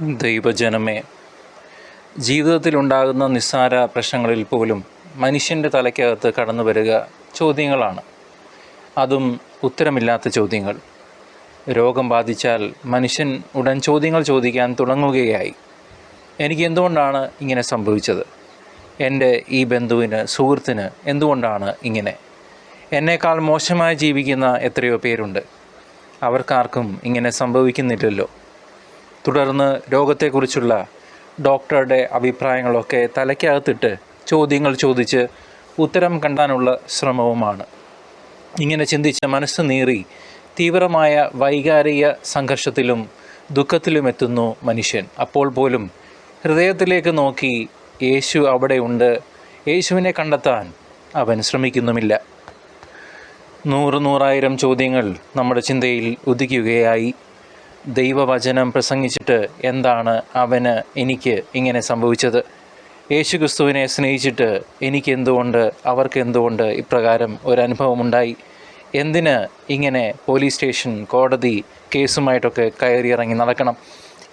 ദൈവജനമേ ജീവിതത്തിൽ ഉണ്ടാകുന്ന നിസ്സാര പ്രശ്നങ്ങളിൽ പോലും മനുഷ്യന്റെ തലയ്ക്കകത്ത് കടന്നു വരിക ചോദ്യങ്ങളാണ്. അതും ഉത്തരമില്ലാത്ത ചോദ്യങ്ങൾ. രോഗം ബാധിച്ചാൽ മനുഷ്യൻ ഉടൻ ചോദ്യങ്ങൾ ചോദിക്കാൻ തുടങ്ങുകയായി. എനിക്ക് എന്തുകൊണ്ടാണ് ഇങ്ങനെ സംഭവിച്ചത്? എന്റെ ഈ ബന്ധുവിന് സുഹൃത്തിന് എന്തുകൊണ്ടാണ് ഇങ്ങനെ? എന്നേക്കാൾ മോശമായി ജീവിക്കുന്ന എത്രയോ പേരുണ്ട്. അവർക്കാർക്കും ഇങ്ങനെ സംഭവിക്കുന്നില്ലല്ലോ. തുടർന്ന് രോഗത്തെക്കുറിച്ചുള്ള ഡോക്ടറുടെ അഭിപ്രായങ്ങളൊക്കെ തലയ്ക്കകത്തിട്ട് ചോദ്യങ്ങൾ ചോദിച്ച് ഉത്തരം കണ്ടാനുള്ള ശ്രമവുമാണ്. ഇങ്ങനെ ചിന്തിച്ച് മനസ്സ് നീറി തീവ്രമായ വൈകാരിക സംഘർഷത്തിലും ദുഃഖത്തിലും എത്തുന്നു മനുഷ്യൻ. അപ്പോൾ പോലും ഹൃദയത്തിലേക്ക് നോക്കി യേശു അവിടെയുണ്ട് യേശുവിനെ കണ്ടെത്താൻ അവൻ ശ്രമിക്കുന്നുമില്ല. നൂറ് നൂറായിരം ചോദ്യങ്ങൾ നമ്മുടെ ചിന്തയിൽ ഉദിക്കുകയായി. ദൈവവചനം പ്രസംഗിച്ചിട്ട് എന്താണ് അവന് എനിക്ക് ഇങ്ങനെ സംഭവിച്ചത്? യേശു ക്രിസ്തുവിനെ സ്നേഹിച്ചിട്ട് എനിക്ക് എന്തുകൊണ്ട് അവർക്ക് എന്തുകൊണ്ട് ഇപ്രകാരം ഒരനുഭവമുണ്ടായി? എന്തിന് ഇങ്ങനെ പോലീസ് സ്റ്റേഷൻ കോടതി കേസുമായിട്ടൊക്കെ കയറിയിറങ്ങി നടക്കണം?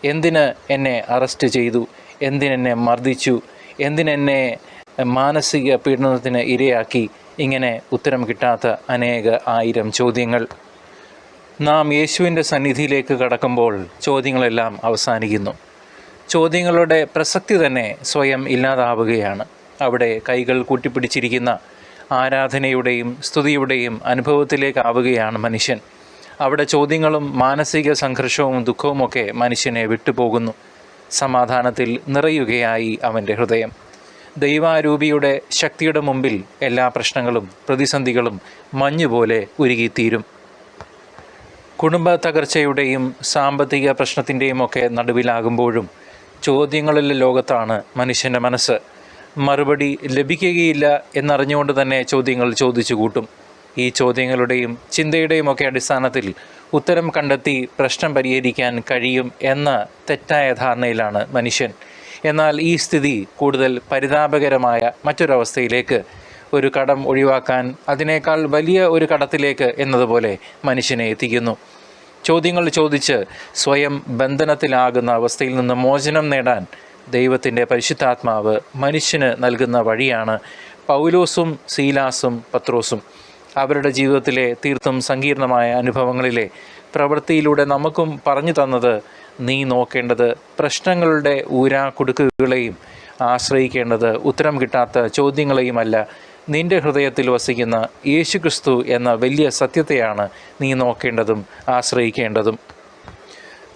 എന്തിന് എന്നെ അറസ്റ്റ് ചെയ്തു? എന്തിനെന്നെ മർദ്ദിച്ചു? എന്തിനെന്നെ മാനസിക പീഡനത്തിന് ഇരയാക്കി? ഇങ്ങനെ ഉത്തരം കിട്ടാത്ത അനേക ആയിരം ചോദ്യങ്ങൾ. നാം യേശുവിന്റെ സന്നിധിയിലേക്ക് കടക്കുമ്പോൾ ചോദ്യങ്ങളെല്ലാം അവസാനിക്കുന്നു. ചോദ്യങ്ങളുടെ പ്രസക്തി തന്നെ സ്വയം ഇല്ലാതാവുകയാണ്. അവിടെ കൈകൾ കൂട്ടിപ്പിടിച്ചിരിക്കുന്ന ആരാധനയുടെയും സ്തുതിയുടെയും അനുഭവത്തിലേക്കാവുകയാണ് മനുഷ്യൻ. അവിടെ ചോദ്യങ്ങളും മാനസിക സംഘർഷവും ദുഃഖവുമൊക്കെ മനുഷ്യനെ വിട്ടുപോകുന്നു. സമാധാനത്തിൽ നിറയുകയായി അവന്റെ ഹൃദയം. ദൈവാരൂപിയുടെ ശക്തിയുടെ മുമ്പിൽ എല്ലാ പ്രശ്നങ്ങളും പ്രതിസന്ധികളും മഞ്ഞുപോലെ ഉരുകിത്തീരും. കുടുംബ തകർച്ചയുടെയും സാമ്പത്തിക പ്രശ്നത്തിന്റെയും ഒക്കെ നടുവിലാകുമ്പോഴും ചോദ്യങ്ങളിലെ ലോകത്താണ് മനുഷ്യന്റെ മനസ്സ്. മറുപടി ലഭിക്കുകയില്ല എന്നറിഞ്ഞുകൊണ്ട് തന്നെ ചോദ്യങ്ങൾ ചോദിച്ചു കൂട്ടും ഈ ചോദ്യങ്ങളുടെയും ചിന്തയുടെയും ഒക്കെ അടിസ്ഥാനത്തിൽ ഉത്തരം കണ്ടെത്തി പ്രശ്നം പരിഹരിക്കാൻ കഴിയും എന്ന തെറ്റായ ധാരണയിലാണ് മനുഷ്യൻ. എന്നാൽ ഈ സ്ഥിതി കൂടുതൽ പരിതാപകരമായ മറ്റൊരവസ്ഥയിലേക്ക് ഒരു കടം ഒഴിവാക്കാൻ അതിനേക്കാൾ വലിയ ഒരു കടത്തിലേക്ക് എന്നതുപോലെ മനുഷ്യനെ എത്തിക്കുന്നു. ചോദ്യങ്ങൾ ചോദിച്ച് സ്വയം ബന്ധനത്തിലാകുന്ന അവസ്ഥയിൽ നിന്ന് മോചനം നേടാൻ ദൈവത്തിന്റെ പരിശുദ്ധാത്മാവ് മനുഷ്യന് നൽകുന്ന വഴിയാണ് പൗലോസും സീലാസും പത്രോസും. അവരുടെ ജീവിതത്തിലെ തീർത്തും സങ്കീർണമായ അനുഭവങ്ങളിലെ പ്രവൃത്തിയിലൂടെ നമുക്കും പറഞ്ഞു തന്നത് നീ നോക്കേണ്ടത് പ്രശ്നങ്ങളുടെ ഊരാ ഊരാക്കുടുക്കുകളെയും ആശ്രയിക്കേണ്ടത് ഉത്തരം കിട്ടാത്ത ചോദ്യങ്ങളെയുമല്ല നിന്റെ ഹൃദയത്തിൽ വസിക്കുന്ന യേശുക്രിസ്തു എന്ന വലിയ സത്യത്തെയാണ് നീ നോക്കേണ്ടതും ആശ്രയിക്കേണ്ടതും.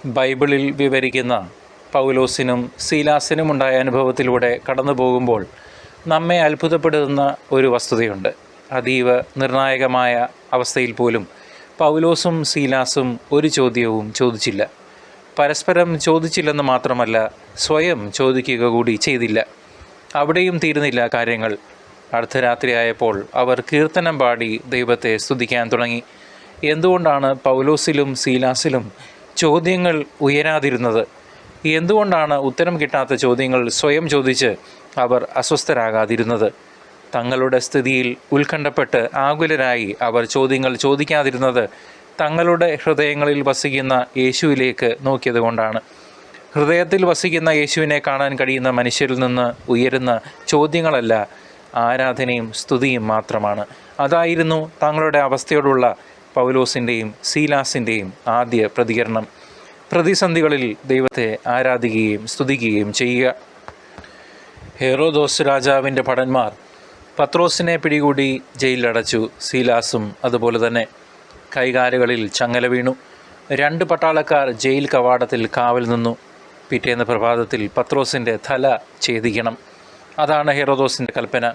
ബൈബിളിൽ വിവരിക്കുന്ന പൗലോസിനും സീലാസിനും ഉണ്ടായ അനുഭവത്തിലൂടെ കടന്നു പോകുമ്പോൾ നമ്മെ അത്ഭുതപ്പെടുത്തുന്ന ഒരു വസ്തുതയുണ്ട്. അതീവ നിർണായകമായ അവസ്ഥയിൽ പോലും പൗലോസും സീലാസും ഒരു ചോദ്യവും ചോദിച്ചില്ല. പരസ്പരം ചോദിച്ചില്ലെന്ന് മാത്രമല്ല സ്വയം ചോദിക്കുക കൂടി ചെയ്തില്ല. അവിടെയും തീരുന്നില്ല കാര്യങ്ങൾ. അർദ്ധരാത്രിയായപ്പോൾ അവർ കീർത്തനം പാടി ദൈവത്തെ സ്തുതിക്കാൻ തുടങ്ങി. എന്തുകൊണ്ടാണ് പൗലോസിലും സീലാസിലും ചോദ്യങ്ങൾ ഉയരാതിരുന്നത്? എന്തുകൊണ്ടാണ് ഉത്തരം കിട്ടാത്ത ചോദ്യങ്ങൾ സ്വയം ചോദിച്ച് അവർ അസ്വസ്ഥരാകാതിരുന്നത്? തങ്ങളുടെ സ്ഥിതിയിൽ ഉത്കണ്ഠപ്പെട്ട് ആകുലരായി അവർ ചോദ്യങ്ങൾ ചോദിക്കാതിരുന്നത് തങ്ങളുടെ ഹൃദയങ്ങളിൽ വസിക്കുന്ന യേശുവിലേക്ക് നോക്കിയത് കൊണ്ടാണ് ഹൃദയത്തിൽ വസിക്കുന്ന യേശുവിനെ കാണാൻ കഴിയുന്ന മനുഷ്യരിൽ നിന്ന് ഉയരുന്ന ചോദ്യങ്ങളല്ല ആരാധനയും സ്തുതിയും മാത്രമാണ്. അതായിരുന്നു തങ്ങളുടെ അവസ്ഥയോടുള്ള പൗലോസിന്റെയും സീലാസിന്റെയും ആദ്യ പ്രതികരണം. പ്രതിസന്ധികളിൽ ദൈവത്തെ ആരാധിക്കുകയും സ്തുതിക്കുകയും ചെയ്യുക. ഹെറോദോസ് രാജാവിന്റെ ഭടന്മാർ പത്രോസിനെ പിടികൂടി ജയിലിലടച്ചു സീലാസും അതുപോലെ തന്നെ കൈകാലുകളിൽ ചങ്ങല വീണു. രണ്ട് പട്ടാളക്കാർ ജയിൽ കവാടത്തിൽ കാവൽ നിന്നു. പിറ്റേന്ന് പ്രഭാതത്തിൽ പത്രോസിന്റെ തല ഛേദിക്കണം. അതാണ് ഹെറോദോസിന്റെ കൽപ്പന.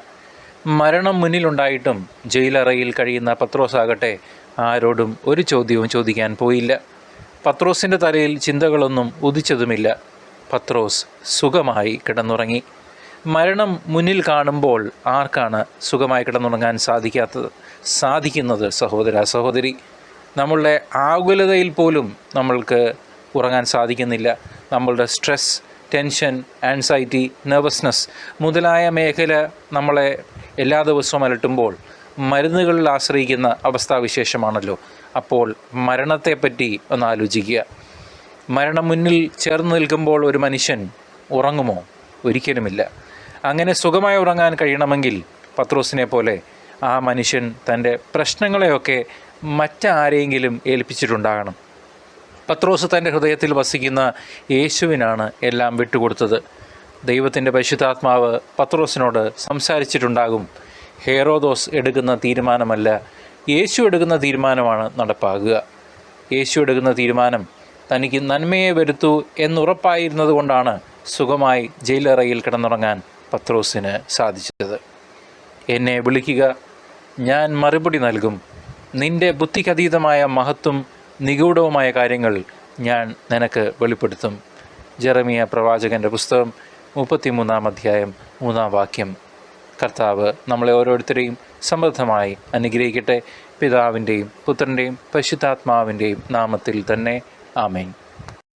മരണം മുന്നിലുണ്ടായിട്ടും ജയിലറയിൽ കഴിയുന്ന പത്രോസ് ആകട്ടെ ആരോടും ഒരു ചോദ്യവും ചോദിക്കാൻ പോയില്ല. പത്രോസിന്റെ തലയിൽ ചിന്തകളൊന്നും ഉദിച്ചതുമില്ല. പത്രോസ് സുഖമായി കിടന്നുറങ്ങി. മരണം മുന്നിൽ കാണുമ്പോൾ ആർക്കാണ് സുഖമായി കിടന്നുറങ്ങാൻ സാധിക്കാത്തത്? സാധിക്കുന്നത് സഹോദര സഹോദരി. നമ്മളുടെ ആകുലതയിൽ പോലും നമ്മൾക്ക് ഉറങ്ങാൻ സാധിക്കുന്നില്ല. നമ്മളുടെ സ്ട്രെസ് ടെൻഷൻ ആൻസൈറ്റി നെർവസ്നെസ് മുതലായ മേഖല നമ്മളെ എല്ലാ ദിവസവും അലട്ടുമ്പോൾ മരുന്നുകളിൽ ആശ്രയിക്കുന്ന അവസ്ഥാവിശേഷമാണല്ലോ. അപ്പോൾ മരണത്തെപ്പറ്റി ഒന്ന് ആലോചിക്കുക. മരണം മുന്നിൽ ചേർന്ന് നിൽക്കുമ്പോൾ ഒരു മനുഷ്യൻ ഉറങ്ങുമോ? ഒരിക്കലുമില്ല. അങ്ങനെ സുഖമായി ഉറങ്ങാൻ കഴിയണമെങ്കിൽ പത്രോസിനെ പോലെ ആ മനുഷ്യൻ തന്റെ പ്രശ്നങ്ങളെയൊക്കെ മറ്റാരെയെങ്കിലും ഏൽപ്പിച്ചിട്ടുണ്ടാകണം. പത്രോസ് തന്റെ ഹൃദയത്തിൽ വസിക്കുന്ന യേശുവിനാണ് എല്ലാം വിട്ടുകൊടുത്തത്. ദൈവത്തിന്റെ പരിശുദ്ധാത്മാവ് പത്രോസിനോട് സംസാരിച്ചിട്ടുണ്ടാകും. ഹേറോദോസ് എടുക്കുന്ന തീരുമാനമല്ല യേശു എടുക്കുന്ന തീരുമാനമാണ് നടപ്പാകുക. യേശു എടുക്കുന്ന തീരുമാനം തനിക്ക് നന്മയെ വരുത്തൂ എന്നുറപ്പായിരുന്നത് കൊണ്ടാണ് സുഖമായി ജയിലറയിൽ കിടന്നുറങ്ങാൻ പത്രോസിന് സാധിച്ചത്. എന്നെ വിളിക്കുക ഞാൻ മറുപടി നൽകും. നിന്റെ ബുദ്ധിക്കതീതമായ മഹത്വം നിഗൂഢവുമായ കാര്യങ്ങൾ ഞാൻ നിനക്ക് വെളിപ്പെടുത്തും. ജെറമിയ പ്രവാചകന്റെ പുസ്തകം മുപ്പത്തിമൂന്നാം അധ്യായം മൂന്നാം വാക്യം. കർത്താവ് നമ്മളെ ഓരോരുത്തരെയും സമൃദ്ധമായി അനുഗ്രഹിക്കട്ടെ. പിതാവിന്റെയും പുത്രന്റെയും പശുദ്ധാത്മാവിന്റെയും നാമത്തിൽ തന്നെ ആമേൻ.